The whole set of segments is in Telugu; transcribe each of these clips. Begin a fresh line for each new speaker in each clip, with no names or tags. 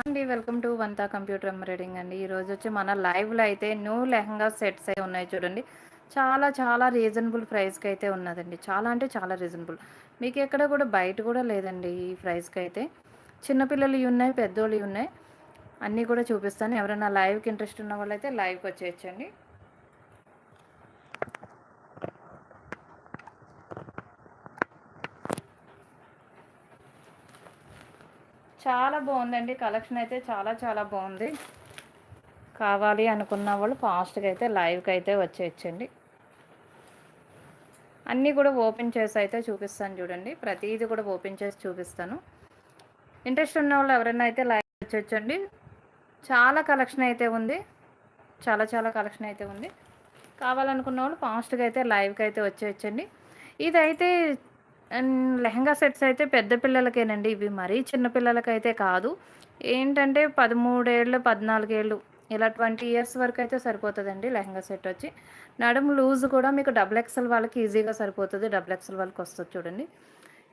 అండి వెల్కమ్ టు వంతా కంప్యూటర్ ఎంబ్రాయిడింగ్ అండి. ఈరోజు వచ్చి మన లైవ్లో అయితే న్యూ లెహంగా సెట్స్ అయి ఉన్నాయి చూడండి. చాలా చాలా రీజనబుల్ ప్రైస్కి అయితే ఉన్నదండి. చాలా అంటే చాలా రీజనబుల్ మీకు ఎక్కడ కూడా బయట కూడా లేదండి ఈ ప్రైస్కి అయితే. చిన్నపిల్లలు ఉన్నాయి పెద్దోళ్ళు ఉన్నాయి. అన్నీ కూడా చూపిస్తాను. ఎవరైనా లైవ్కి ఇంట్రెస్ట్ ఉన్న వాళ్ళు అయితే లైవ్కి వచ్చేయచ్చండి. చాలా బాగుందండి. కలెక్షన్ అయితే చాలా చాలా బాగుంది. కావాలి అనుకున్న వాళ్ళు ఫాస్ట్గా అయితే లైవ్కి అయితే వచ్చేయచ్చండి. అన్నీ కూడా ఓపెన్ చేసి అయితే చూపిస్తాను చూడండి. ప్రతిదీ కూడా ఓపెన్ చేసి చూపిస్తాను. ఇంట్రెస్ట్ ఉన్న వాళ్ళు ఎవరైనా అయితే లైవ్ వచ్చేయచ్చండి. చాలా కలెక్షన్ అయితే ఉంది. చాలా చాలా కలెక్షన్ అయితే ఉంది. కావాలనుకున్న వాళ్ళు ఫాస్ట్గా అయితే లైవ్కి అయితే వచ్చేయచ్చండి. ఇదైతే అండ్ లెహంగా సెట్స్ అయితే పెద్ద పిల్లలకేనండి. ఇవి మరీ చిన్నపిల్లలకి అయితే కాదు. ఏంటంటే పదమూడేళ్ళు పద్నాలుగేళ్ళు ఇలా ట్వంటీ ఇయర్స్ వరకు అయితే సరిపోతుందండి లెహంగా సెట్ వచ్చి. నడుము లూజ్ కూడా మీకు డబుల్ ఎక్సెల్ వాళ్ళకి ఈజీగా సరిపోతుంది. డబుల్ ఎక్సెల్ వాళ్ళకి వస్తుంది చూడండి.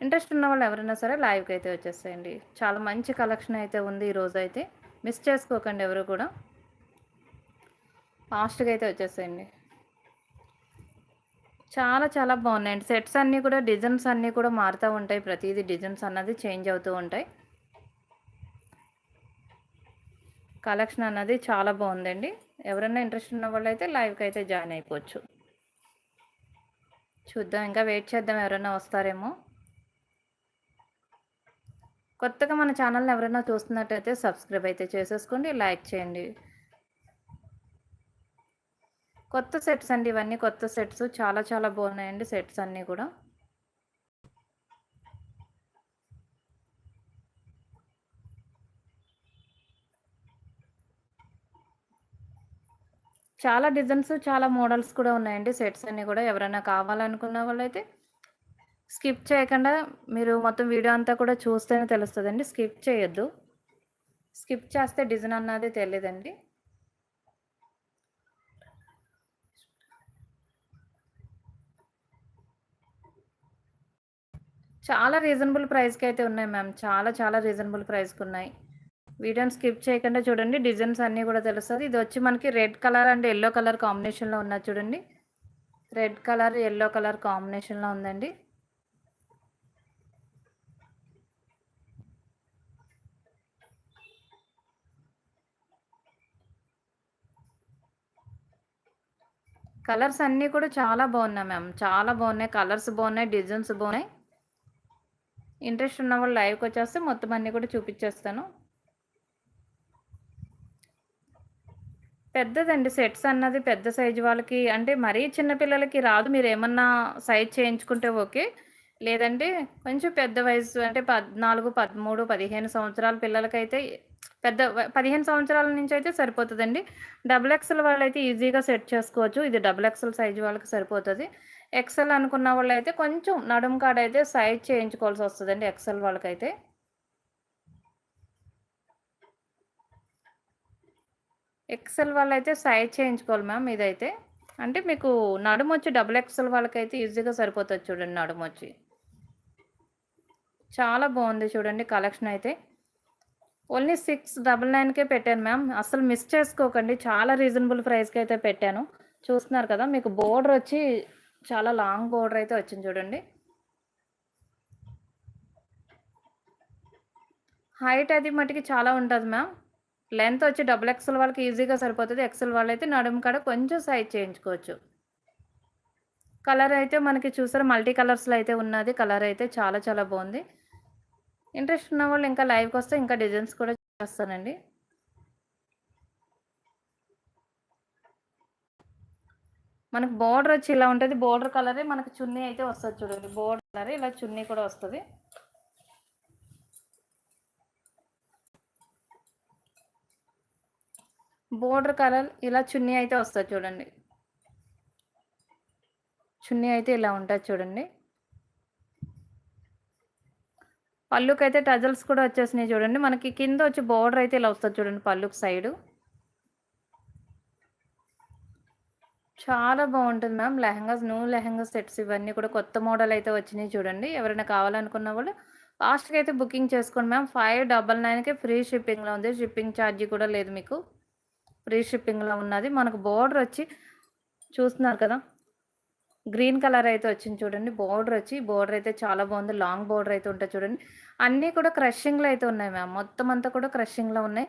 ఇంట్రెస్ట్ ఉన్న వాళ్ళు ఎవరైనా సరే లైవ్కి అయితే వచ్చేస్తాయండి చాలా మంచి కలెక్షన్ అయితే ఉంది ఈరోజు అయితే. మిస్ చేసుకోకండి ఎవరు కూడా. ఫాస్ట్గా అయితే వచ్చేసేయండి. చాలా చాలా బాగున్నాయండి సెట్స్ అన్నీ కూడా డిజైన్స్ అన్నీ కూడా మారుతూ ఉంటాయి. ప్రతిదీ డిజైన్స్ అన్నది చేంజ్ అవుతూ ఉంటాయి. కలెక్షన్ అన్నది చాలా బాగుందండి. ఎవరైనా ఇంట్రెస్ట్ ఉన్న వాళ్ళు అయితే లైవ్కి అయితే జాయిన్ అయిపోవచ్చు. చూద్దాం ఇంకా వెయిట్ చేద్దాం ఎవరైనా వస్తారేమో. కొత్తగా మన ఛానల్ని ఎవరైనా చూస్తున్నట్టయితే సబ్స్క్రైబ్ అయితే చేసేసుకోండి. లైక్ చేయండి. కొత్త సెట్స్ అండి ఇవన్నీ కొత్త సెట్స్. చాలా చాలా బాగున్నాయండి సెట్స్ అన్నీ కూడా. చాలా డిజైన్స్ చాలా మోడల్స్ కూడా ఉన్నాయండి సెట్స్ అన్నీ కూడా. ఎవరైనా కావాలనుకున్న వాళ్ళైతే స్కిప్ చేయకుండా మీరు మొత్తం వీడియో అంతా కూడా చూస్తేనే తెలుస్తుందండి. స్కిప్ చేయొద్దు. స్కిప్ చేస్తే డిజైన్ అన్నది తెలియదండి చాలా రీజనబుల్ ప్రైస్కి అయితే ఉన్నాయి మ్యామ్ చాలా చాలా రీజనబుల్ ప్రైస్కి ఉన్నాయి. వీడియోని స్కిప్ చేయకుండా చూడండి. డిజైన్స్ అన్నీ కూడా తెలుస్తుంది. ఇది వచ్చి మనకి red colour and yellow colour కాంబినేషన్లో ఉన్నది చూడండి. రెడ్ కలర్ ఎల్లో కలర్ కాంబినేషన్లో ఉందండి. కలర్స్ అన్నీ కూడా చాలా బాగున్నాయి మ్యామ్ చాలా బాగున్నాయి. కలర్స్ బాగున్నాయి. డిజైన్స్ బాగున్నాయి. ఇంట్రెస్ట్ ఉన్న వాళ్ళు లైవ్కి వచ్చేస్తే మొత్తం అన్నీ కూడా చూపించేస్తాను. పెద్దదండి సెట్స్ అన్నది పెద్ద సైజు వాళ్ళకి అంటే మరీ చిన్నపిల్లలకి రాదు. మీరు ఏమన్నా సైజ్ చేయించుకుంటే ఓకే. లేదంటే కొంచెం పెద్ద వయసు అంటే పద్నాలుగు పదమూడు పదిహేను సంవత్సరాల పిల్లలకైతే పెద్ద పదిహేను సంవత్సరాల నుంచి అయితే సరిపోతుందండి. డబుల్ ఎక్స్ఎల్ వాళ్ళైతే ఈజీగా సెట్ చేసుకోవచ్చు. ఇది డబుల్ ఎక్స్ఎల్ సైజు వాళ్ళకి సరిపోతుంది. ఎక్సెల్ అనుకున్న వాళ్ళు అయితే కొంచెం నడుము కాడ అయితే సైజ్ చేయించుకోవాల్సి వస్తుందండి ఎక్సెల్ వాళ్ళకైతే. ఎక్సెల్ వాళ్ళైతే సైజ్ చేయించుకోవాలి మ్యామ్ ఇదైతే. అంటే మీకు నడుము వచ్చి డబుల్ ఎక్సెల్ వాళ్ళకైతే ఈజీగా సరిపోతుంది చూడండి నడుము వచ్చి. చాలా బాగుంది చూడండి కలెక్షన్ అయితే. ఓన్లీ సిక్స్ డబల్ నైన్కే పెట్టాను మ్యామ్ అసలు మిస్ చేసుకోకండి. చాలా రీజనబుల్ ప్రైస్కి అయితే పెట్టాను. చూస్తున్నారు కదా మీకు బోర్డర్ వచ్చి చాలా లాంగ్ బోర్డర్ అయితే వచ్చింది చూడండి. హైట్ అది మటుకి చాలా ఉంటుంది మ్యామ్ లెంత్ వచ్చి డబుల్ ఎక్సెల్ వాళ్ళకి ఈజీగా సరిపోతుంది. ఎక్సెల్ వాళ్ళు అయితే నడుము కాడ కొంచెం సైజ్ చేయించుకోవచ్చు. కలర్ అయితే మనకి చూసారు మల్టీ కలర్స్లో అయితే ఉన్నది. కలర్ అయితే చాలా చాలా బాగుంది. ఇంట్రెస్ట్ ఉన్న వాళ్ళు ఇంకా లైవ్కి వస్తే ఇంకా డిజైన్స్ కూడా చేస్తానండి. మనకు బోర్డర్ వచ్చి ఇలా ఉంటుంది. బోర్డర్ కలరే మనకు చున్నీ అయితే వస్తుంది చూడండి. బోర్డర్ కలరే ఇలా చున్నీ కూడా వస్తుంది. బోర్డర్ కలర్ ఇలా చున్నీ అయితే వస్తుంది చూడండి. చున్నీ అయితే ఇలా ఉంటుంది చూడండి. పళ్ళుకి అయితే టజల్స్ కూడా వచ్చేసినాయి చూడండి. మనకి కింద వచ్చి బోర్డర్ అయితే ఇలా వస్తుంది చూడండి పళ్ళుకి సైడు చాలా బాగుంటుంది ma'am lehengas new lehenga sets ఇవన్నీ కూడా కొత్త మోడల్ అయితే వచ్చినాయి చూడండి ఎవరైనా కావాలనుకున్న వాళ్ళు ఫాస్ట్‌గా అయితే బుకింగ్ చేసుకోండి మ్యామ్. 599కి ఫ్రీ షిప్పింగ్‌లో ఉంది. షిప్పింగ్ ఛార్జీ కూడా లేదు మీకు. ఫ్రీ షిప్పింగ్‌లో ఉన్నది. మనకు బోర్డర్ వచ్చి చూస్తున్నారు కదా! గ్రీన్ కలర్ అయితే వచ్చింది చూడండి. బోర్డర్ వచ్చి బోర్డర్ అయితే చాలా బాగుంది. లాంగ్ బోర్డర్ అయితే ఉంటుంది చూడండి. అన్నీ కూడా క్రషింగ్‌లో అయితే ఉన్నాయి మ్యామ్. మొత్తం అంతా కూడా క్రషింగ్‌లో ఉన్నాయి.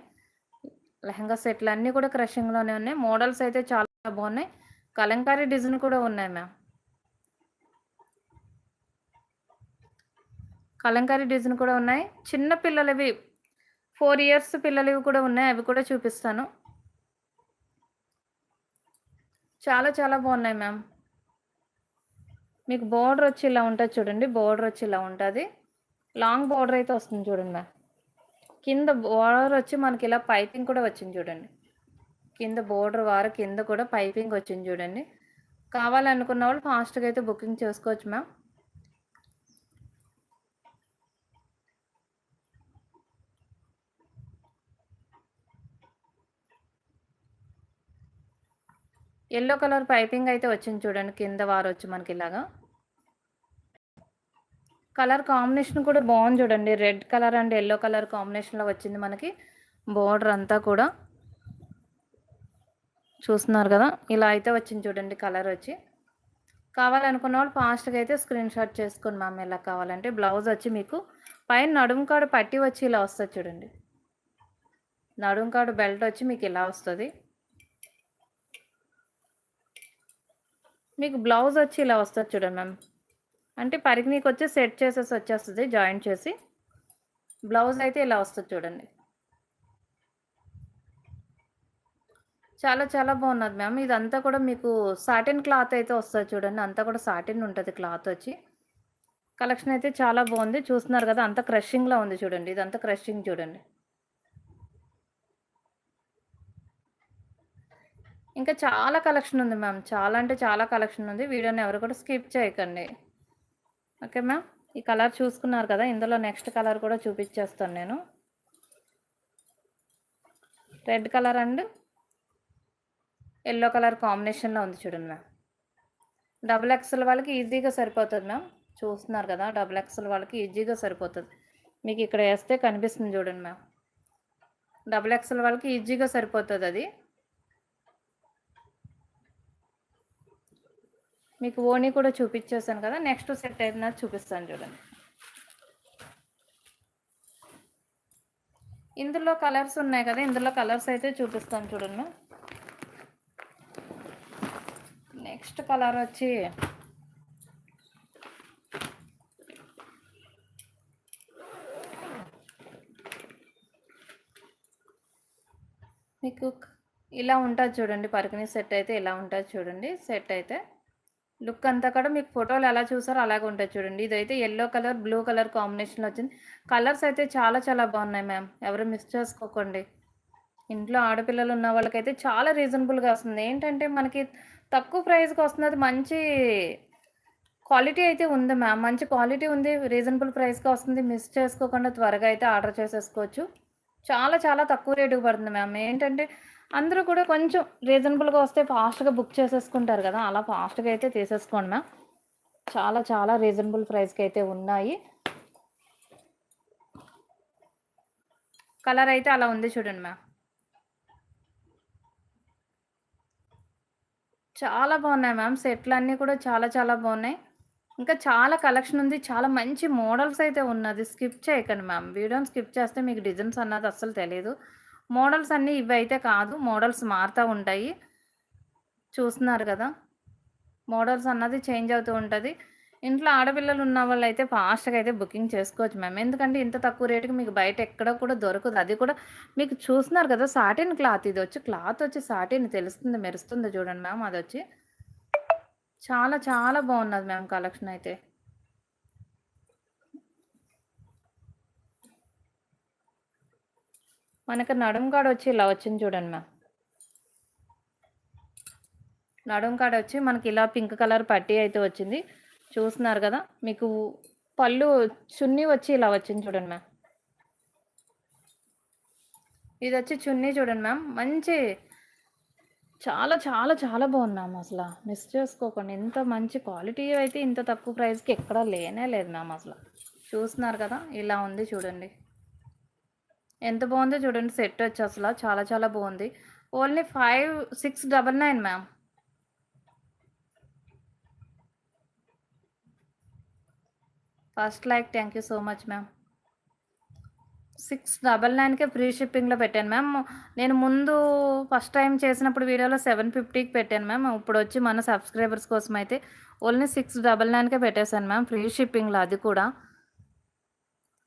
లెహెంగా సెట్లు అన్నీ కూడా క్రషింగ్‌లోనే ఉన్నాయి. మోడల్స్ అయితే చాలా బాగున్నాయి. కలంకారీ డిజైన్ కూడా ఉన్నాయి మ్యామ్. కలంకారీ డిజైన్ కూడా ఉన్నాయి. చిన్న పిల్లలవి ఫోర్ ఇయర్స్ పిల్లలవి కూడా ఉన్నాయి. అవి కూడా చూపిస్తాను. చాలా చాలా బాగున్నాయి మ్యామ్. మీకు బోర్డర్ వచ్చి ఇలా ఉంటుంది చూడండి. బోర్డర్ వచ్చి ఇలా ఉంటుంది లాంగ్ బోర్డర్ అయితే వస్తుంది చూడండి మ్యామ్. కింద బోర్డర్ వచ్చి మనకి ఇలా పైపింగ్ కూడా వచ్చింది చూడండి. కింద బోర్డర్ వారు కింద కూడా పైపింగ్ వచ్చింది చూడండి. కావాలనుకున్న వాళ్ళు ఫాస్ట్‌గా అయితే బుకింగ్ చేసుకోవచ్చు మ్యామ్. ఎల్లో కలర్ పైపింగ్ అయితే వచ్చింది చూడండి. కింద వారొచ్చు మనకి ఇలాగా కలర్ కాంబినేషన్ కూడా బాగుంది చూడండి. Red colour and yellow colour కాంబినేషన్‌లో వచ్చింది మనకి. బోర్డర్ అంతా కూడా. చూస్తున్నారు కదా! ఇలా అయితే వచ్చింది చూడండి కలర్ వచ్చి. కావాలనుకున్న వాళ్ళు ఫాస్ట్‌గా అయితే స్క్రీన్ షాట్ చేసుకోండి మ్యామ్ ఎలా కావాలంటే. బ్లౌజ్ వచ్చి మీకు పైన నడుము కాడు పట్టి వచ్చి ఇలా వస్తుంది చూడండి. నడుము కాడు బెల్ట్ వచ్చి మీకు ఇలా వస్తుంది మీకు బ్లౌజ్ వచ్చి ఇలా వస్తుంది చూడండి మ్యామ్. అంటే పరికిణీకొచ్చి సెట్ చేసేసి వచ్చేస్తుంది జాయింట్ చేసి. బ్లౌజ్ అయితే ఇలా వస్తుంది చూడండి. చాలా చాలా బాగున్నది మ్యామ్. ఇదంతా కూడా మీకు సాటిన్ క్లాత్ అయితే వస్తుంది చూడండి. అంతా కూడా సాటిన్ ఉంటుంది క్లాత్ వచ్చి. కలెక్షన్ అయితే చాలా బాగుంది. చూస్తున్నారు కదా! అంతా క్రషింగ్‌లో ఉంది చూడండి. ఇదంతా క్రషింగ్ చూడండి. ఇంకా చాలా కలెక్షన్ ఉంది మ్యామ్. చాలా అంటే చాలా కలెక్షన్ ఉంది. వీడియోని ఎవరు కూడా స్కిప్ చేయకండి. Okay ma'am. ఈ కలర్ చూసుకున్నారు కదా! ఇందులో నెక్స్ట్ కలర్ కూడా చూపించేస్తాను నేను. Red colour and yellow colour కాంబినేషన్‌లో ఉంది చూడండి మ్యామ్. డబుల్ ఎక్స్ఎల్ వాళ్ళకి ఈజీగా సరిపోతుంది మ్యామ్. చూస్తున్నారు కదా! డబుల్ ఎక్స్ఎల్ వాళ్ళకి ఈజీగా సరిపోతుంది మీకు ఇక్కడ వేస్తే కనిపిస్తుంది చూడండి మ్యామ్. డబుల్ ఎక్స్ఎల్ వాళ్ళకి ఈజీగా సరిపోతుంది అది మీకు ఓణి కూడా చూపించేసాను కదా! నెక్స్ట్ సెట్ అయినది చూపిస్తాను చూడండి. ఇందులో కలర్స్ ఉన్నాయి కదా! ఇందులో కలర్స్ అయితే చూపిస్తాను చూడండి మ్యామ్. నెక్స్ట్ కలర్ వచ్చి మీకు ఇలా ఉంటుంది చూడండి. పరికిణీ సెట్ అయితే ఇలా ఉంటుంది చూడండి. సెట్ అయితే. లుక్ అంతా కూడా మీకు ఫోటోలు ఎలా చూసారో అలాగే ఉంటుంది చూడండి. ఇదైతే ఎల్లో కలర్, బ్లూ కలర్ కాంబినేషన్‌లో వచ్చింది. కలర్స్ అయితే చాలా చాలా బాగున్నాయి మ్యామ్. ఎవరు మిస్ చేసుకోకండి. ఇంట్లో ఆడపిల్లలు ఉన్న వాళ్ళకైతే చాలా రీజనబుల్‌గా వస్తుంది. ఏంటంటే మనకి తక్కువ ప్రైస్‌కి వస్తున్నది మంచి క్వాలిటీ అయితే ఉంది మ్యామ్. మంచి క్వాలిటీ ఉంది. రీజనబుల్ ప్రైస్‌కి వస్తుంది. మిస్ చేసుకోకుండా త్వరగా అయితే ఆర్డర్ చేసేసుకోవచ్చు. చాలా చాలా తక్కువ రేటుకి పడుతుంది మ్యామ్. ఏంటంటే అందరూ కూడా కొంచెం రీజనబుల్‌గా వస్తే ఫాస్ట్‌గా బుక్ చేసేసుకుంటారు కదా! అలా ఫాస్ట్‌గా అయితే తీసేసుకోండి మ్యామ్. చాలా చాలా రీజనబుల్ ప్రైస్‌కి అయితే ఉన్నాయి. కలర్ అయితే అలా ఉంది చూడండి మ్యామ్. చాలా బాగున్నాయి మ్యామ్. సెట్లు అన్నీ కూడా చాలా చాలా బాగున్నాయి. ఇంకా చాలా కలెక్షన్ ఉంది. చాలా మంచి మోడల్స్ అయితే ఉన్నది. స్కిప్ చేయకండి మ్యామ్. వీడియోని స్కిప్ చేస్తే మీకు డిజైన్స్ అన్నది అస్సలు తెలియదు మోడల్స్ అన్నీ ఇవి అయితే కాదు. మోడల్స్ మారుతూ ఉంటాయి. చూస్తున్నారు కదా! మోడల్స్ అన్నది చేంజ్ అవుతూ ఉంటుంది ఇంట్లో ఆడపిల్లలు ఉన్న వాళ్ళైతే ఫాస్ట్‌గా అయితే బుకింగ్ చేసుకోవచ్చు మ్యామ్. ఎందుకంటే ఇంత తక్కువ రేటుకి మీకు బయట ఎక్కడ కూడా దొరకదు. అది కూడా మీకు చూస్తున్నారు కదా! సాటిన్ క్లాత్ ఇది వచ్చి క్లాత్ వచ్చి సాటిన్ తెలుస్తుంది మెరుస్తుంది చూడండి మ్యామ్ అది వచ్చి చాలా చాలా బాగున్నది మ్యామ్ కలెక్షన్ అయితే. మనకి నడుము కాడ వచ్చి ఇలా వచ్చింది చూడండి మ్యామ్. నడుము కాడ వచ్చి మనకి ఇలా పింక్ కలర్ పట్టీ అయితే వచ్చింది. చూస్తున్నారు కదా! మీకు పళ్ళు చున్నీ వచ్చి ఇలా వచ్చింది చూడండి మ్యామ్. ఇది వచ్చి చున్నీ చూడండి మ్యామ్. మంచి చాలా చాలా చాలా బాగుంది మ్యామ్ అసల. మిస్ చేసుకోకండి. ఇంత మంచి క్వాలిటీ అయితే ఇంత తక్కువ ప్రైస్‌కి ఎక్కడా లేనే లేదు మ్యామ్ అసలు చూస్తున్నారు కదా ఇలా ఉంది చూడండి ఎంత బాగుందో చూడండి సెట్ వచ్చి అసలు చాలా చాలా బాగుంది only five six double nine ma'am first like thank you so much ma'am. Six double నైన్కే free షిప్పింగ్లో పెట్టాను మ్యామ్. నేను ముందు ఫస్ట్ టైం చేసినప్పుడు వీడియోలో సెవెన్ ఫిఫ్టీకి పెట్టాను మ్యామ్. ఇప్పుడు వచ్చి మన సబ్స్క్రైబర్స్ కోసం అయితే ఓన్లీ సిక్స్ డబల్ నైన్కే పెట్టేశాను మ్యామ్ ఫ్రీ షిప్పింగ్లో అది కూడా.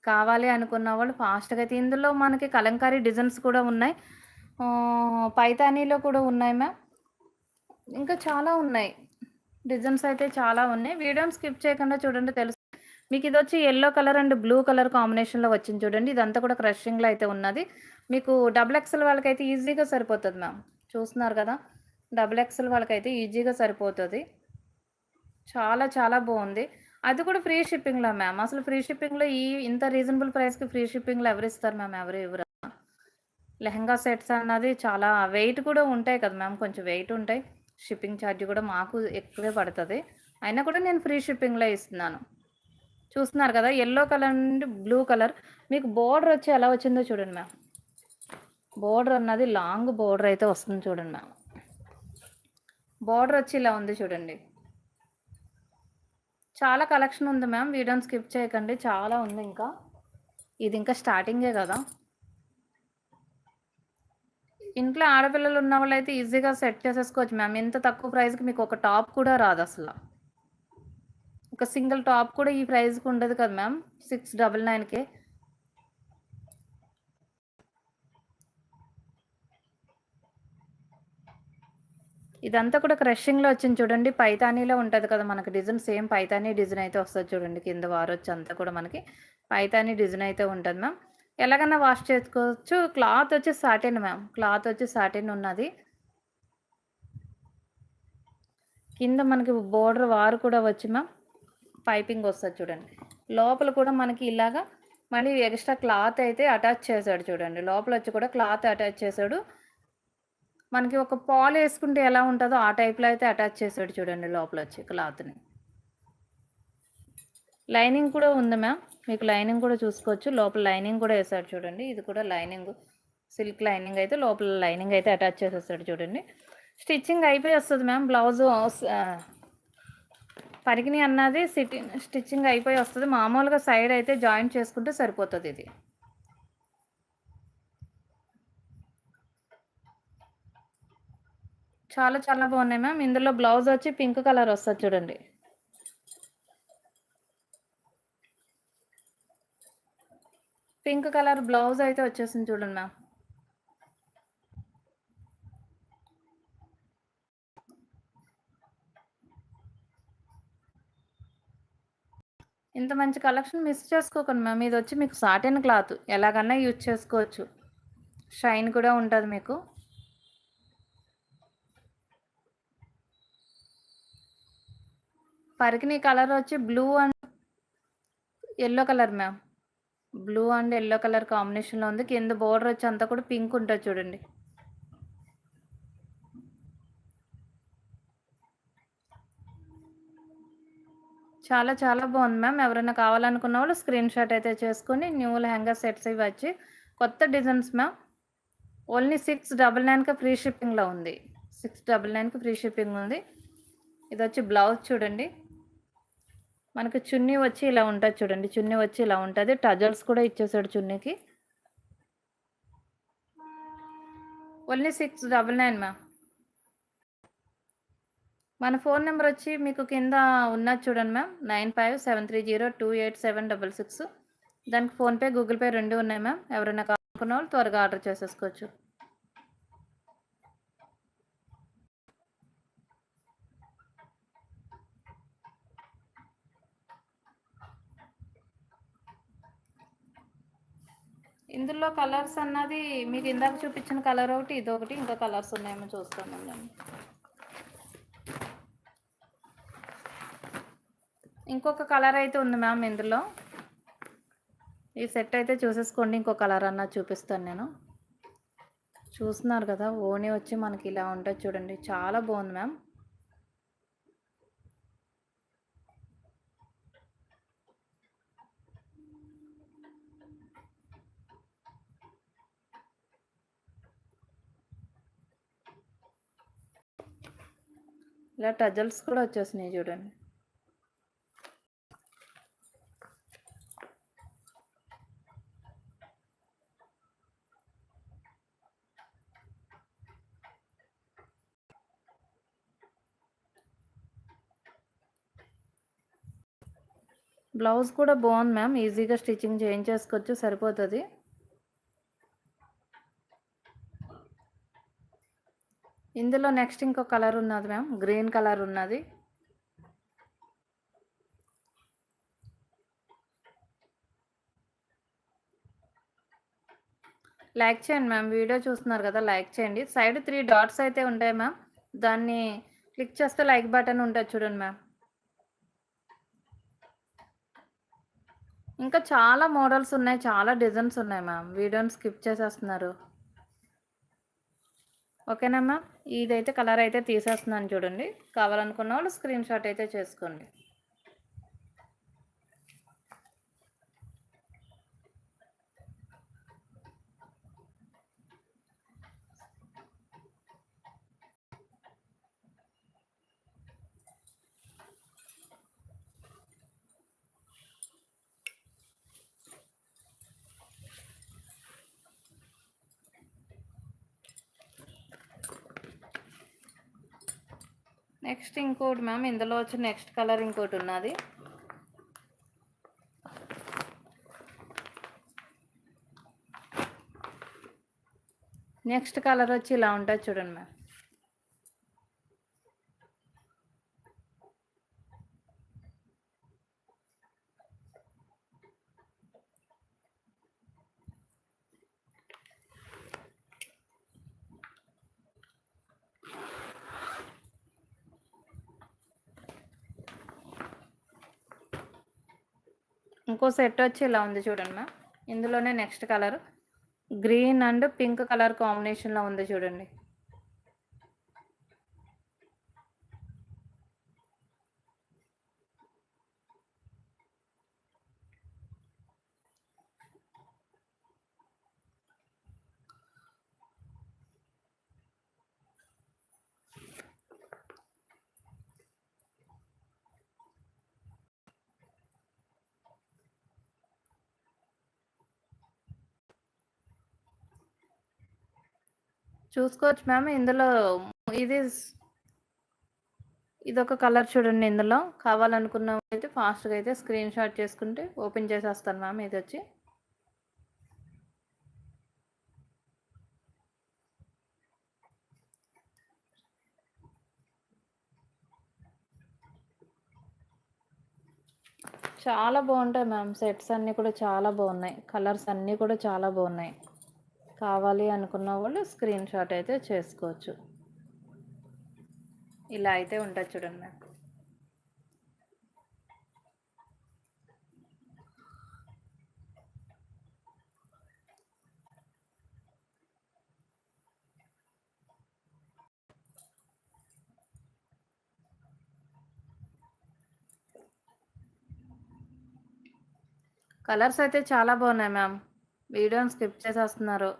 కావాలి అనుకున్న వాళ్ళు ఫాస్ట్గా అయితే ఇందులో మనకి కలంకారీ డిజైన్స్ కూడా ఉన్నాయి. పైతానీలో కూడా ఉన్నాయి మ్యామ్. ఇంకా చాలా ఉన్నాయి. డిజైన్స్ అయితే చాలా ఉన్నాయి. వీడియోని స్కిప్ చేయకుండా చూడండి తెలుసు మీకు ఇది వచ్చి yellow colour and blue colour కాంబినేషన్లో వచ్చింది చూడండి. ఇదంతా కూడా క్రషింగ్లో అయితే ఉన్నది. మీకు డబుల్ ఎక్సెల్ వాళ్ళకైతే ఈజీగా సరిపోతుంది మ్యామ్ చూస్తున్నారు కదా? డబుల్ ఎక్సెల్ వాళ్ళకైతే ఈజీగా సరిపోతుంది. చాలా చాలా బాగుంది. అది కూడా ఫ్రీ షిప్పింగ్లో మ్యామ్ అసలు ఫ్రీ షిప్పింగ్లో ఈ ఇంత రీజనబుల్ ప్రైస్కి ఫ్రీ షిప్పింగ్లో ఎవరు ఇస్తారు మ్యామ్ ఎవరు ఎవరు లెహంగా సెట్స్ అన్నది చాలా వెయిట్ కూడా ఉంటాయి కదా మ్యామ్ కొంచెం వెయిట్ ఉంటాయి. షిప్పింగ్ ఛార్జ్ కూడా మాకు ఎక్కువే పడుతుంది. అయినా కూడా నేను ఫ్రీ షిప్పింగ్లో ఇస్తున్నాను. చూస్తున్నారు కదా ఎల్లో కలర్ నుండి బ్లూ కలర్ మీకు బోర్డర్ వచ్చి ఎలా వచ్చిందో చూడండి మ్యామ్ బోర్డర్ అన్నది లాంగ్ బోర్డర్ అయితే వస్తుంది చూడండి మ్యామ్ బోర్డర్ వచ్చి ఇలా ఉంది చూడండి. చాలా కలెక్షన్ ఉంది మ్యామ్ వీడియోని స్కిప్ చేయకండి. చాలా ఉంది ఇంకా. ఇది ఇంకా స్టార్టింగే కదా. ఇంట్లో ఆడపిల్లలు ఉన్న వాళ్ళు అయితే ఈజీగా సెట్ చేసేసుకోవచ్చు మ్యామ్ ఇంత తక్కువ ప్రైస్కి మీకు ఒక టాప్ కూడా రాదు అసలు. ఒక సింగిల్ టాప్ కూడా ఈ ప్రైస్కి ఉండదు కదా మ్యామ్? సిక్స్ డబల్ నైన్కే ఇదంతా కూడా క్రషింగ్లో వచ్చింది చూడండి. పైతానీలో ఉంటుంది కదా మనకి డిజైన్. సేమ్ పైతానీ డిజైన్ అయితే వస్తుంది చూడండి. కింద వారొచ్చి అంతా కూడా మనకి పైతానీ డిజైన్ అయితే ఉంటుంది మ్యామ్. ఎలాగన్నా వాష్ చేసుకోవచ్చు. క్లాత్ వచ్చి సాటిన్ మ్యామ్. క్లాత్ వచ్చి సాటిన్ ఉన్నది. కింద మనకి బోర్డర్ వారు కూడా వచ్చి మ్యామ్. పైపింగ్ వస్తుంది చూడండి. లోపల కూడా మనకి ఇలాగా మళ్ళీ ఎక్స్ట్రా క్లాత్ అయితే అటాచ్ చేశాడు చూడండి. లోపల వచ్చి కూడా క్లాత్ అటాచ్ చేశాడు. మనకి ఒక పాలు వేసుకుంటే ఎలా ఉంటుందో ఆ టైప్లో అయితే అటాచ్ చేశాడు చూడండి లోపల వచ్చి క్లాత్ని లైనింగ్ కూడా ఉంది మ్యామ్. మీకు లైనింగ్ కూడా చూసుకోవచ్చు. లోపల లైనింగ్ కూడా వేసాడు చూడండి. ఇది కూడా లైనింగ్ సిల్క్ లైనింగ్ అయితే లోపల లైనింగ్ అయితే అటాచ్ చేసేస్తాడు చూడండి. స్టిచ్చింగ్ అయిపోయి వస్తుంది మ్యామ్. బ్లౌజ్ పరిగిని అన్నది సిట్టి స్టిచ్చింగ్ అయిపోయి వస్తుంది. మామూలుగా సైడ్ అయితే జాయింట్ చేసుకుంటే సరిపోతుంది ఇది. చాలా చాలా బాగున్నాయి మ్యామ్. ఇందులో బ్లౌజ్ వచ్చి పింక్ కలర్ వస్తుంది చూడండి. పింక్ కలర్ బ్లౌజ్ అయితే వచ్చేసింది చూడండి మ్యామ్. ఇంత మంచి కలెక్షన్ మిస్ చేసుకోకండి మ్యామ్. ఇది వచ్చి మీకు సాటిన్ క్లాత్. ఎలాగన్నా యూజ్ చేసుకోవచ్చు. షైన్ కూడా ఉంటుంది మీకు. పరికిని కలర్ వచ్చి blue and yellow colour ma'am. Blue and yellow colour కాంబినేషన్లో ఉంది. కింద బోర్డర్ వచ్చి అంతా కూడా పింక్ ఉంటుంది చూడండి. చాలా చాలా బాగుంది మ్యామ్. ఎవరైనా కావాలనుకున్న వాళ్ళు స్క్రీన్ షాట్ అయితే చేసుకొని న్యూ లెహంగా సెట్స్ ఇవి వచ్చి కొత్త designs ma'am. Only six double నైన్కి ఫ్రీ షిప్పింగ్లో ఉంది. సిక్స్ డబల్ నైన్కి ఫ్రీ షిప్పింగ్ ఉంది. ఇది వచ్చి బ్లౌజ్ చూడండి. మనకి చున్నీ వచ్చి ఇలా ఉంటుంది చూడండి. చున్నీ వచ్చి ఇలా ఉంటుంది. టజల్స్ కూడా ఇచ్చేసాడు చున్నీకి. Only six double nine ma'am. మన ఫోన్ నెంబర్ వచ్చి మీకు కింద ఉన్నది చూడండి ma'am. Nine five seven three zero two eight seven double six. దానికి ఫోన్పే గూగుల్ పే రెండు ఉన్నాయి మ్యామ్. ఎవరైనా కావాలనుకున్న వాళ్ళు త్వరగా ఆర్డర్ చేసేసుకోవచ్చు. ఇందులో కలర్స్ అన్నది మీకు ఇందాక చూపించిన కలర్ ఒకటి ఇది ఒకటి ఇంకా కలర్స్ ఉన్నాయేమో చూస్తాను నేను. ఇంకొక కలర్ అయితే ఉంది మ్యామ్ ఇందులో. ఈ సెట్ అయితే చూసేసుకోండి ఇంకో కలర్ అన్న చూపిస్తాను నేను. చూస్తున్నారు కదా ఓనీ వచ్చి మనకి ఇలా ఉంటుంది చూడండి చాలా బాగుంది మ్యామ్. ఇలా టజల్స్ కూడా వచ్చేసినాయి చూడండి. బ్లౌజ్ కూడా బాగుంది మ్యామ్. ఈజీగా స్టిచ్చింగ్ చేయించేసుకోవచ్చు సరిపోతుంది. ఇందులో నెక్స్ట్ ఇంకో కలర్ ఉన్నది మ్యామ్. గ్రీన్ కలర్ ఉన్నది. లైక్ చేయండి మ్యామ్. వీడియో చూస్తున్నారు కదా లైక్ చేయండి. సైడ్ త్రీ డాట్స్ అయితే ఉంటాయి మ్యామ్. దాన్ని క్లిక్ చేస్తే లైక్ బటన్ ఉంటుంది చూడండి మ్యామ్. ఇంకా చాలా మోడల్స్ ఉన్నాయి చాలా డిజైన్స్ ఉన్నాయి మ్యామ్. వీడియోని స్కిప్ చేసేస్తున్నారు? ఓకేనా మ్యామ్? ఇదైతే కలర్ అయితే తీసేస్తున్నాను చూడండి. కావాలనుకున్న వాళ్ళు స్క్రీన్ షాట్ అయితే చేసుకోండి. నెక్స్ట్ ఇంకోటి మ్యామ్ ఇందులో వచ్చి నెక్స్ట్ కలర్ ఇంకోటి ఉన్నది. నెక్స్ట్ కలర్ వచ్చి ఇలా ఉంటుంది చూడండి మ్యామ్. ఇంకో సెట్ వచ్చి ఇలా ఉంది చూడండి మ్యామ్. ఇందులోనే next colour. Green and pink colour కాంబినేషన్లో ఉంది చూడండి. చూసుకోవచ్చు మ్యామ్. ఇందులో ఇది ఇది ఒక కలర్ చూడండి ఇందులో. కావాలనుకున్న అయితే ఫాస్ట్గా అయితే స్క్రీన్ షాట్ చేసుకుంటే ఓపెన్ చేసేస్తాను మ్యామ్ ఇది వచ్చి. చాలా బాగుంటాయి మ్యామ్. సెట్స్ అన్నీ కూడా చాలా బాగున్నాయి. కలర్స్ అన్నీ కూడా చాలా బాగున్నాయి. కావాలి అనుకున్న వాళ్ళు స్క్రీన్ షాట్ అయితే చేసుకోవచ్చు. ఇలా అయితే ఉంటుంది చూడండి మ్యామ్ కలర్స్ అయితే చాలా బాగున్నాయి మ్యామ్ వీడియోని స్కిప్ చేసేస్తున్నారు?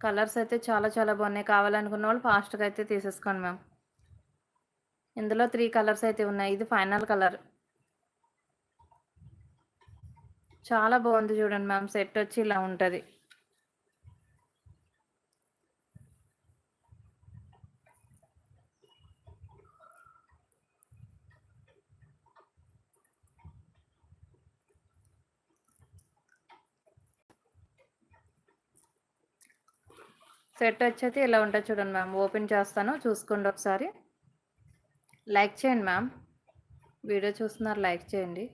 కలర్స్ అయితే చాలా చాలా బాగున్నాయి. కావాలనుకున్న వాళ్ళు ఫాస్ట్గా అయితే తీసేసుకోండి మ్యామ్. ఇందులో త్రీ కలర్స్ అయితే ఉన్నాయి. ఇది ఫైనల్ కలర్. చాలా బాగుంది చూడండి మ్యామ్. సెట్ వచ్చి ఇలా ఉంటుంది. సెట్ వచ్చేది ఇలా ఉంటుంది చూడండి మ్యామ్. ఓపెన్ చేస్తాను. చూసుకోండి ఒకసారి. లైక్ చేయండి మ్యామ్. వీడియో చూస్తున్నారు లైక్ చేయండి.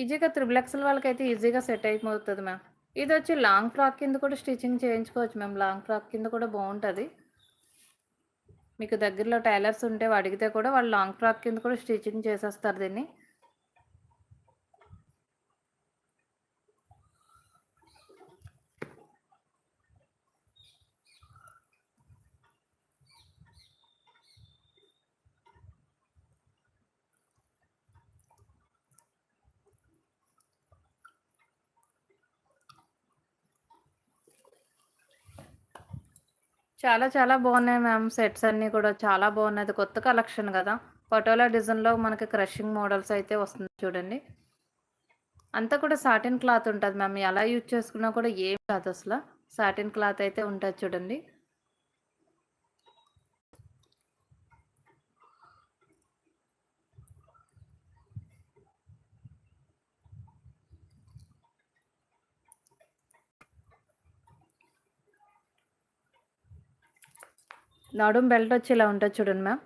ఈజీగా త్రిబుల్ ఎక్స్ఎల్ వాళ్ళకైతే ఈజీగా సెట్ అయిపోతుంది మ్యామ్. ఇది వచ్చి లాంగ్ ఫ్రాక్ కింద కూడా స్టిచ్చింగ్ చేయించుకోవచ్చు మ్యామ్. లాంగ్ ఫ్రాక్ కింద కూడా బాగుంటుంది. మీకు దగ్గరలో టైలర్స్ ఉంటే అడిగితే కూడా వాళ్ళు లాంగ్ ఫ్రాక్ కింద కూడా స్టిచ్చింగ్ చేసేస్తారు దీన్ని. చాలా చాలా బాగున్నాయి మ్యామ్ సెట్స్ అన్నీ కూడా. చాలా బాగున్నది కొత్త కలెక్షన్ కదా. పటోలా డిజైన్లో మనకి క్రషింగ్ మోడల్స్ అయితే వస్తుంది చూడండి. అంతా కూడా సాటిన్ క్లాత్ ఉంటుంది మ్యామ్. ఎలా యూజ్ చేసుకున్నా కూడా ఏం కాదు అసలు. సాటిన్ క్లాత్ అయితే ఉంటుంది చూడండి. నడుం బెల్ట్ వచ్చి ఇలా ఉంటుంది చూడండి మ్యామ్.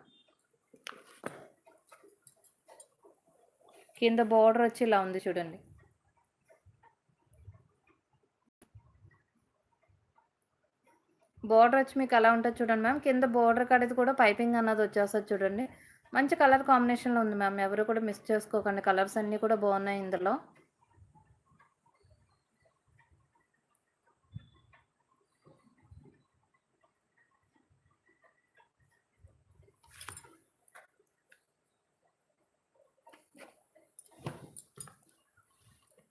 కింద బార్డర్ వచ్చి ఇలా ఉంది చూడండి. బార్డర్ వచ్చి మీకు ఎలా ఉంటుంది చూడండి మ్యామ్. కింద బార్డర్ కడేది కూడా పైపింగ్ అన్నది వచ్చేస్తుంది చూడండి. మంచి కలర్ కాంబినేషన్లో ఉంది మ్యామ్. ఎవరు కూడా మిస్ చేసుకోకండి. కలర్స్ అన్నీ కూడా బాగున్నాయి ఇందులో.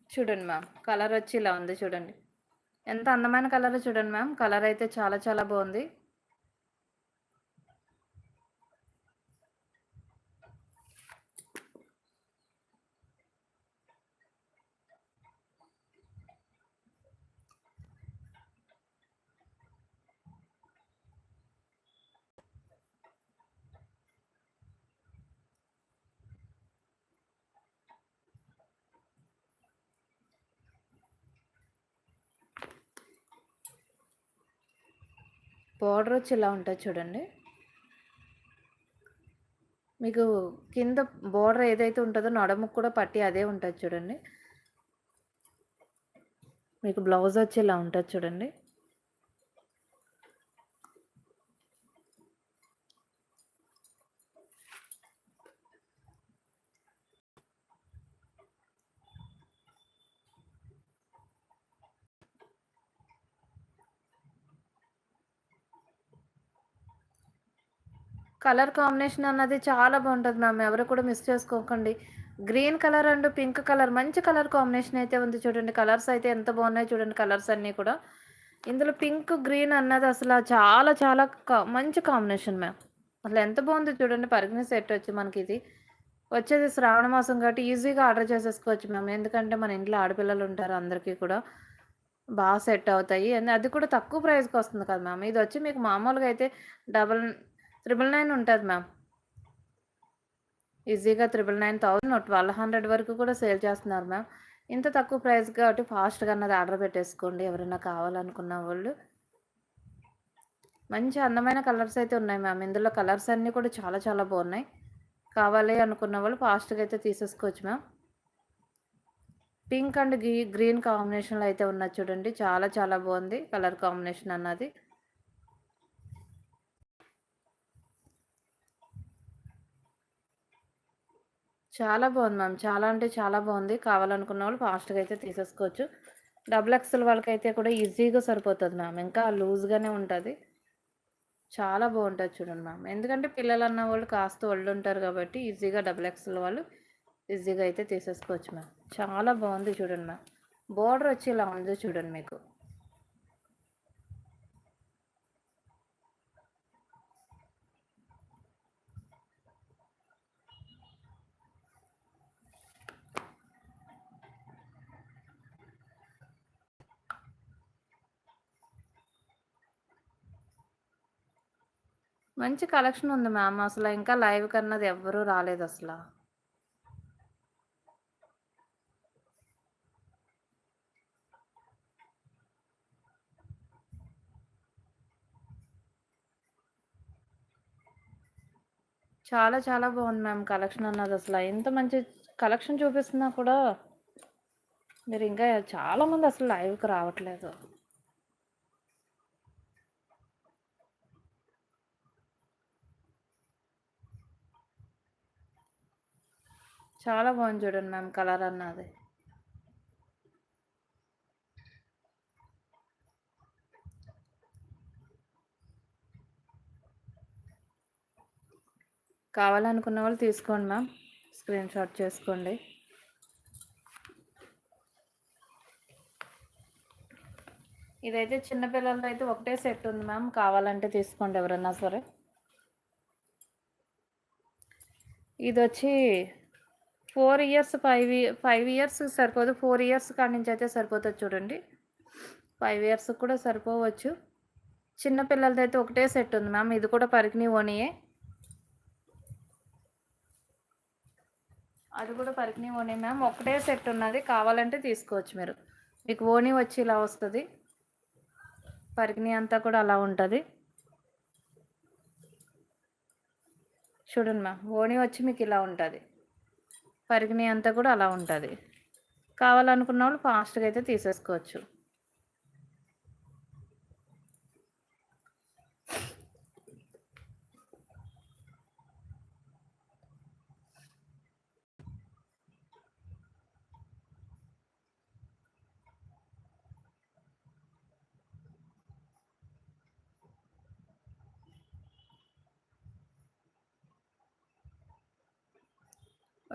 చూడండి మ్యామ్ కలర్ వచ్చి ఇలా ఉంది చూడండి. ఎంత అందమైన కలర్ చూడండి మ్యామ్ కలర్ అయితే చాలా చాలా బాగుంది. బార్డర్ వచ్చి ఇలా ఉంటుంది చూడండి. మీకు కింద బార్డర్ ఏదైతే ఉంటుందో నడముకు కూడా పట్టి అదే ఉంటుంది చూడండి. మీకు బ్లౌజ్ వచ్చి ఇలా ఉంటుంది చూడండి. కలర్ కాంబినేషన్ అన్నది చాలా బాగుంటుంది మ్యామ్ ఎవరు కూడా మిస్ చేసుకోకండి. Green colour and pink colour మంచి కలర్ కాంబినేషన్ అయితే ఉంది చూడండి. కలర్స్ అయితే ఎంత బాగున్నాయి చూడండి కలర్స్ అన్నీ కూడా. ఇందులో పింక్ గ్రీన్ అన్నది అసలు చాలా చాలా మంచి కాంబినేషన్ మ్యామ్ అసలు ఎంత బాగుంది చూడండి. పరిగిన సెట్ వచ్చి మనకి ఇది. వచ్చేది శ్రావణ మాసం కాబట్టి ఈజీగా ఆర్డర్ చేసేసుకోవచ్చు మ్యామ్ ఎందుకంటే మన ఇంట్లో ఆడపిల్లలు ఉంటారు అందరికీ కూడా. బాగా సెట్ అవుతాయి. అది కూడా తక్కువ ప్రైస్కి వస్తుంది కదా మ్యామ్ ఇది వచ్చి మీకు మామూలుగా అయితే డబల్ త్రిబుల్ నైన్ ఉంటుంది మ్యామ్ ఈజీగా triple nine thousand twelve hundred వరకు కూడా సేల్ చేస్తున్నారు మ్యామ్ ఇంత తక్కువ ప్రైస్ కాబట్టి ఫాస్ట్గా అన్నది ఆర్డర్ పెట్టేసుకోండి. ఎవరైనా కావాలనుకున్న వాళ్ళు. మంచి అందమైన కలర్స్ అయితే ఉన్నాయి మ్యామ్ ఇందులో కలర్స్ అన్నీ కూడా చాలా చాలా బాగున్నాయి. కావాలి అనుకున్న వాళ్ళు ఫాస్ట్గా అయితే తీసేసుకోవచ్చు మ్యామ్ పింక్ అండ్ గ్రీన్ కాంబినేషన్లో అయితే ఉన్నది చూడండి. చాలా చాలా బాగుంది. కలర్ కాంబినేషన్ అన్నది. చాలా బాగుంది మ్యామ్. చాలా అంటే చాలా బాగుంది. కావాలనుకున్న వాళ్ళు ఫాస్ట్గా అయితే తీసేసుకోవచ్చు. డబుల్ ఎక్స్ఎల్ వాళ్ళకైతే కూడా ఈజీగా సరిపోతుంది మ్యామ్. ఇంకా లూజ్గానే ఉంటుంది. చాలా బాగుంటుంది చూడండి మ్యామ్. ఎందుకంటే పిల్లలు అన్న వాళ్ళు కాస్త ఒళ్ళు ఉంటారు కాబట్టి ఈజీగా డబుల్ ఎక్స్ఎల్ వాళ్ళు ఈజీగా అయితే తీసేసుకోవచ్చు మ్యామ్. చాలా బాగుంది చూడండి మ్యామ్. బోర్డర్ వచ్చి ఇలా ఉంది చూడండి మీకు. మంచి కలెక్షన్ ఉంది మ్యామ్. అసలు ఇంకా లైవ్ కన్నది ఎవ్వరూ రాలేదు అసలు. చాలా చాలా బాగుంది మ్యామ్ కలెక్షన్ అన్నది అసలు. ఎంత మంచి కలెక్షన్ చూపిస్తున్నా కూడా మీరు ఇంకా చాలామంది అసలు లైవ్కి రావట్లేదు. చాలా బాగుంది చూడండి మ్యామ్ కలర్ అన్నది. కావాలనుకున్న వాళ్ళు తీసుకోండి మ్యామ్. స్క్రీన్ షాట్ చేసుకోండి. ఇదైతే చిన్నపిల్లలతో అయితే ఒకటే సెట్ ఉంది మ్యామ్. కావాలంటే తీసుకోండి ఎవరన్నా సరే. ఇది వచ్చి four years five five years సరిపోదు. ఫోర్ ఇయర్స్ కాడి నుంచి అయితే సరిపోతుంది చూడండి. ఫైవ్ ఇయర్స్ కూడా సరిపోవచ్చు. చిన్నపిల్లలది అయితే ఒకటే సెట్ ఉంది మ్యామ్. ఇది కూడా పరికిణి ఓనియే అది కూడా పరికిణి ఓని మ్యామ్. ఒకటే సెట్ ఉన్నది. కావాలంటే తీసుకోవచ్చు మీరు. మీకు ఓని వచ్చి ఇలా వస్తుంది. పరికిణి అంతా కూడా అలా ఉంటుంది. చూడండి మ్యామ్. ఓని వచ్చి మీకు ఇలా ఉంటుంది. పరికిని అంతా కూడా అలా ఉంటుంది. కావాలనుకున్న వాళ్ళు ఫాస్ట్గా అయితే తీసేసుకోవచ్చు.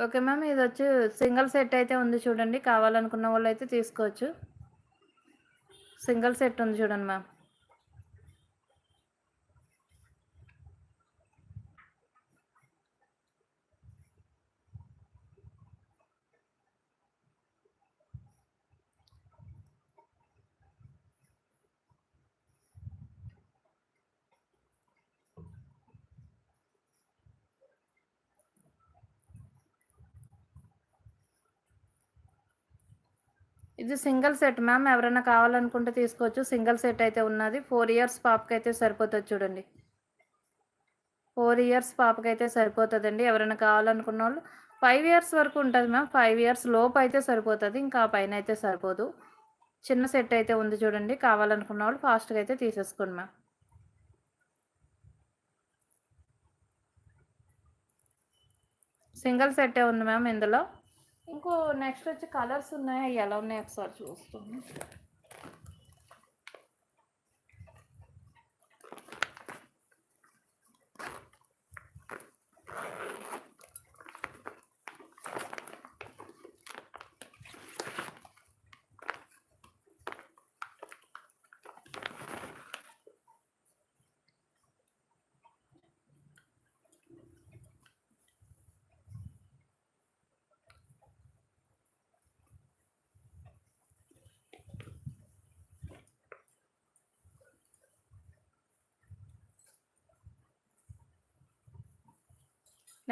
ఓకే మ్యామ్ ఇది వచ్చి సింగిల్ సెట్ అయితే ఉంది చూడండి. కావాలనుకున్న వాళ్ళు అయితే తీసుకోవచ్చు. సింగిల్ సెట్ ఉంది చూడండి మ్యామ్. ఇది సింగిల్ సెట్ మ్యామ్. ఎవరైనా కావాలనుకుంటే తీసుకోవచ్చు. సింగిల్ సెట్ అయితే ఉన్నది. ఫోర్ ఇయర్స్ పాపకి అయితే సరిపోతుంది చూడండి. ఫోర్ ఇయర్స్ పాపకి అయితే సరిపోతుందండి. ఎవరైనా కావాలనుకున్న వాళ్ళు ఫైవ్ ఇయర్స్ వరకు ఉంటుంది మ్యామ్. ఫైవ్ ఇయర్స్ లోపు అయితే సరిపోతుంది. ఇంకా పైన అయితే సరిపోదు. చిన్న సెట్ అయితే ఉంది చూడండి. కావాలనుకున్న వాళ్ళు ఫాస్ట్గా అయితే తీసేసుకోండి మ్యామ్. సింగిల్ సెట్టే ఉంది మ్యామ్ ఇందులో. ఇంకో నెక్స్ట్ వచ్చి కలర్స్ ఉన్నాయి? ఎలా ఉన్నాయి? ఒకసారి చూస్తాను.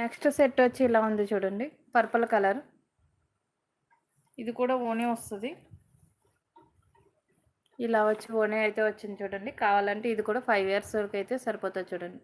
నెక్స్ట్ సెట్ వచ్చి ఇలా ఉంది చూడండి. Purple colour. ఇది కూడా ఓనే వస్తుంది. ఇలా వచ్చి ఓనే అయితే వచ్చింది చూడండి. కావాలంటే ఇది కూడా ఫైవ్ ఇయర్స్ వరకు అయితే సరిపోతుంది చూడండి.